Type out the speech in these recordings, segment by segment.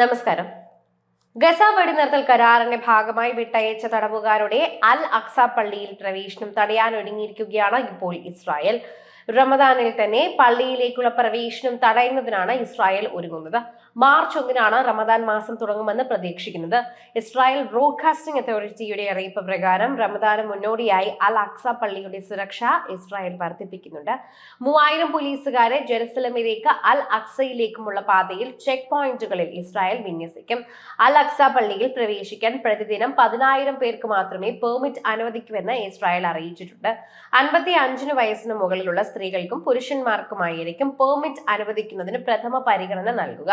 നമസ്കാരം. ഗസ വെടിനിർത്തൽ കരാറിന്റെ ഭാഗമായി വിട്ടയച്ച തടവുകാരുടെ അൽ അക്സ പള്ളിയിൽ പ്രവേശനം തടയാൻ ഒരുങ്ങിയിരിക്കുകയാണ് ഇപ്പോൾ ഇസ്രായേൽ. റമദാനിൽ തന്നെ പള്ളിയിലേക്കുള്ള പ്രവേശനം തടയുന്നതിനാണ് ഇസ്രായേൽ ഒരുങ്ങുന്നത്. മാർച്ച് ഒന്നിനാണ് റമദാൻ മാസം തുടങ്ങുമെന്ന് പ്രതീക്ഷിക്കുന്നത്. ഇസ്രായേൽ ബ്രോഡ്കാസ്റ്റിംഗ് അതോറിറ്റിയുടെ അറിയിപ്പ് പ്രകാരം റമദാന് മുന്നോടിയായി അൽ അക്സ പള്ളിയുടെ സുരക്ഷ ഇസ്രായേൽ വർദ്ധിപ്പിക്കുന്നുണ്ട്. മൂവായിരം പോലീസുകാരെ ജെറുസലമിലേക്ക് അൽ അക്സയിലേക്കുമുള്ള പാതയിൽ ചെക്ക് പോയിന്റുകളിൽ ഇസ്രായേൽ വിന്യസിക്കും. അൽ അക്സ പള്ളിയിൽ പ്രവേശിക്കാൻ പ്രതിദിനം പതിനായിരം പേർക്ക് മാത്രമേ പെർമിറ്റ് അനുവദിക്കുമെന്ന് ഇസ്രായേൽ അറിയിച്ചിട്ടുണ്ട്. അൻപത്തി അഞ്ചിന് വയസ്സിന് മുകളിലുള്ള സ്ത്രീകൾക്കും പുരുഷന്മാർക്കുമായിരിക്കും പെർമിറ്റ് അനുവദിക്കുന്നതിന് പ്രഥമ പരിഗണന നൽകുക.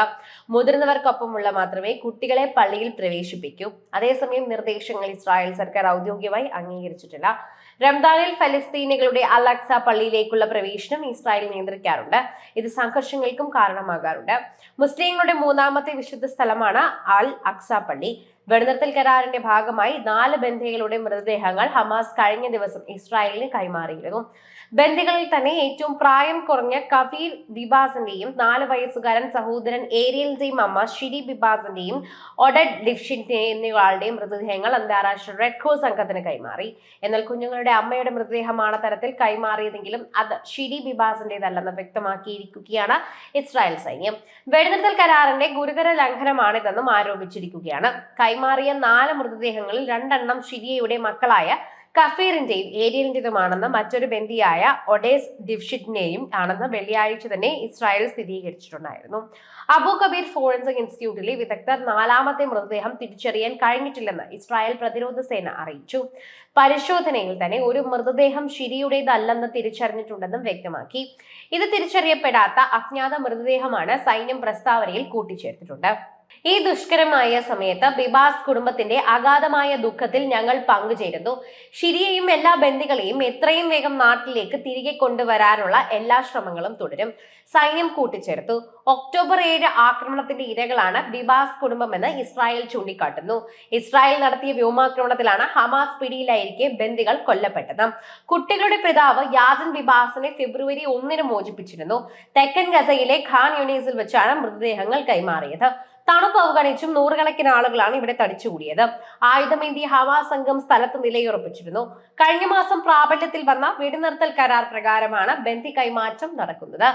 മുതിർന്നവർക്കൊപ്പമുള്ള മാത്രമേ കുട്ടികളെ പള്ളിയിൽ പ്രവേശിപ്പിക്കൂ. അതേസമയം നിർദ്ദേശങ്ങൾ ഇസ്രായേൽ സർക്കാർ ഔദ്യോഗികമായി അംഗീകരിച്ചിട്ടില്ല. റംദാനിൽ ഫലസ്തീനികളുടെ അലക്സ പള്ളിയിലേക്കുള്ള പ്രവേശനം ഇസ്രായേൽ നിയന്ത്രിക്കാറുണ്ട്. ഇത് സംഘർഷങ്ങൾക്കും കാരണമാകാറുണ്ട്. മുസ്ലിങ്ങളുടെ മൂന്നാമത്തെ വിശുദ്ധ സ്ഥലമാണ് അൽ അക്സ പള്ളി. വെടിനിർത്തൽ കരാറിന്റെ ഭാഗമായി നാല് ബന്ധികളുടെ മൃതദേഹങ്ങൾ ഹമാസ് കഴിഞ്ഞ ദിവസം ഇസ്രായേലിന് കൈമാറിയിരുന്നു. ബന്ദികളിൽ തന്നെ ഏറ്റവും പ്രായം കുറഞ്ഞ കഫീർ ബിബാസിന്റെയും നാല് വയസ്സുകാരൻ സഹോദരൻ ഏരിയലിന്റെയും അമ്മ ഷിരി ബിബാസിന്റെയും ഒഡഡ് ലിഫ്ഷിന്റെ എന്നിവരുടെയും മൃതദേഹങ്ങൾ അന്താരാഷ്ട്ര റെഡ് ക്രോസ് സംഘത്തിന് കൈമാറി. എന്നാൽ കുഞ്ഞുങ്ങളുടെ അമ്മയുടെ മൃതദേഹമാണ് തരത്തിൽ കൈമാറിയതെങ്കിലും അത് ഷിരി ബിബാസിന്റേതല്ലെന്ന് വ്യക്തമാക്കിയിരിക്കുകയാണ് ഇസ്രായേൽ സൈന്യം. വെടിനിർത്തൽ കരാറിന്റെ ഗുരുതര ലംഘനമാണിതെന്നും ആരോപിച്ചിരിക്കുകയാണ്. കൈമാറിയ നാല് മൃതദേഹങ്ങളിൽ രണ്ടെണ്ണം ഷിരിയയുടെ മക്കളായ കഫീറിന്റെയും ഏരിയലിന്റേതുമാണെന്ന് മറ്റൊരു ബന്ധിയായ ഒഡേസ് ഡിഫ്ഷിഡിനെയും ആണെന്ന് വെള്ളിയാഴ്ച തന്നെ ഇസ്രായേൽ സ്ഥിരീകരിച്ചിട്ടുണ്ടായിരുന്നു. അബു കബീർ ഫോറൻസിക് ഇൻസ്റ്റിറ്റ്യൂട്ടിലെ വിദഗ്ധർ നാലാമത്തെ മൃതദേഹം തിരിച്ചറിയാൻ കഴിഞ്ഞിട്ടില്ലെന്ന് ഇസ്രായേൽ പ്രതിരോധ സേന അറിയിച്ചു. പരിശോധനയിൽ തന്നെ ഒരു മൃതദേഹം ശിരിയുടേതല്ലെന്ന് തിരിച്ചറിഞ്ഞിട്ടുണ്ടെന്നും വ്യക്തമാക്കി. ഇത് തിരിച്ചറിയപ്പെടാത്ത അജ്ഞാത മൃതദേഹമാണ് സൈന്യം പ്രസ്താവനയിൽ കൂട്ടിച്ചേർത്തിട്ടുണ്ട്. ഈ ദുഷ്കരമായ സമയത്ത് ബിബാസ് കുടുംബത്തിന്റെ അഗാധമായ ദുഃഖത്തിൽ ഞങ്ങൾ പങ്കുചേരുന്നു. ഷിരിയെയും എല്ലാ ബന്ധികളെയും എത്രയും വേഗം നാട്ടിലേക്ക് തിരികെ കൊണ്ടുവരാനുള്ള എല്ലാ ശ്രമങ്ങളും തുടരും. സൈന്യം കൂട്ടിച്ചേർത്തു. ഒക്ടോബർ ഏഴ് ആക്രമണത്തിന്റെ ഇരകളാണ് ബിബാസ് കുടുംബമെന്ന് ഇസ്രായേൽ ചൂണ്ടിക്കാട്ടുന്നു. ഇസ്രായേൽ നടത്തിയ വ്യോമാക്രമണത്തിലാണ് ഹമാസ് പിടിയിലായിരിക്കെ ബന്ദികൾ കൊല്ലപ്പെട്ടത്. കുട്ടികളുടെ പിതാവ് യാദൻ ബിബാസിനെ ഫെബ്രുവരി ഒന്നിന് മോചിപ്പിച്ചിരുന്നു. തെക്കൻ ഗസയിലെ ഖാൻ യൂണീസിൽ വെച്ചാണ് മൃതദേഹങ്ങൾ കൈമാറിയത്. തണുപ്പ് അവഗണിച്ചും നൂറുകണക്കിന് ആളുകളാണ് ഇവിടെ തടിച്ചുകൂടിയത്. ആയുധമേന്തിയ ഹവാ സംഘം സ്ഥലത്ത് നിലയുറപ്പിച്ചിരുന്നു. കഴിഞ്ഞ മാസം പ്രാബല്യത്തിൽ വന്ന വെടിനിർത്തൽ കരാർ പ്രകാരമാണ് ബന്ദി കൈമാറ്റം നടക്കുന്നത്.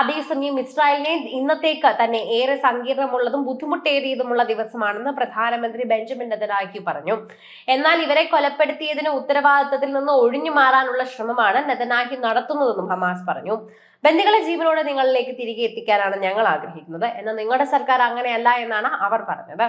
അതേസമയം ഇസ്രായേലിനെ ഇന്നത്തേക്ക് തന്നെ ഏറെ സങ്കീർണമുള്ളതും ബുദ്ധിമുട്ടേറിയതുമുള്ള ദിവസമാണെന്ന് പ്രധാനമന്ത്രി ബെഞ്ചമിൻ നെതനാഹ്യു പറഞ്ഞു. എന്നാൽ ഇവരെ കൊലപ്പെടുത്തിയതിന് ഉത്തരവാദിത്തത്തിൽ നിന്ന് ഒഴിഞ്ഞു മാറാനുള്ള ശ്രമമാണ് നെതനാഹ്യു നടത്തുന്നതെന്നും ഹമാസ് പറഞ്ഞു. ബന്ദികളെ ജീവനോടെ നിങ്ങളിലേക്ക് തിരികെ എത്തിക്കാനാണ് ഞങ്ങൾ ആഗ്രഹിക്കുന്നത്. എന്നാൽ നിങ്ങളുടെ സർക്കാർ അങ്ങനെയല്ല എന്നാണ് അവർ പറഞ്ഞത്.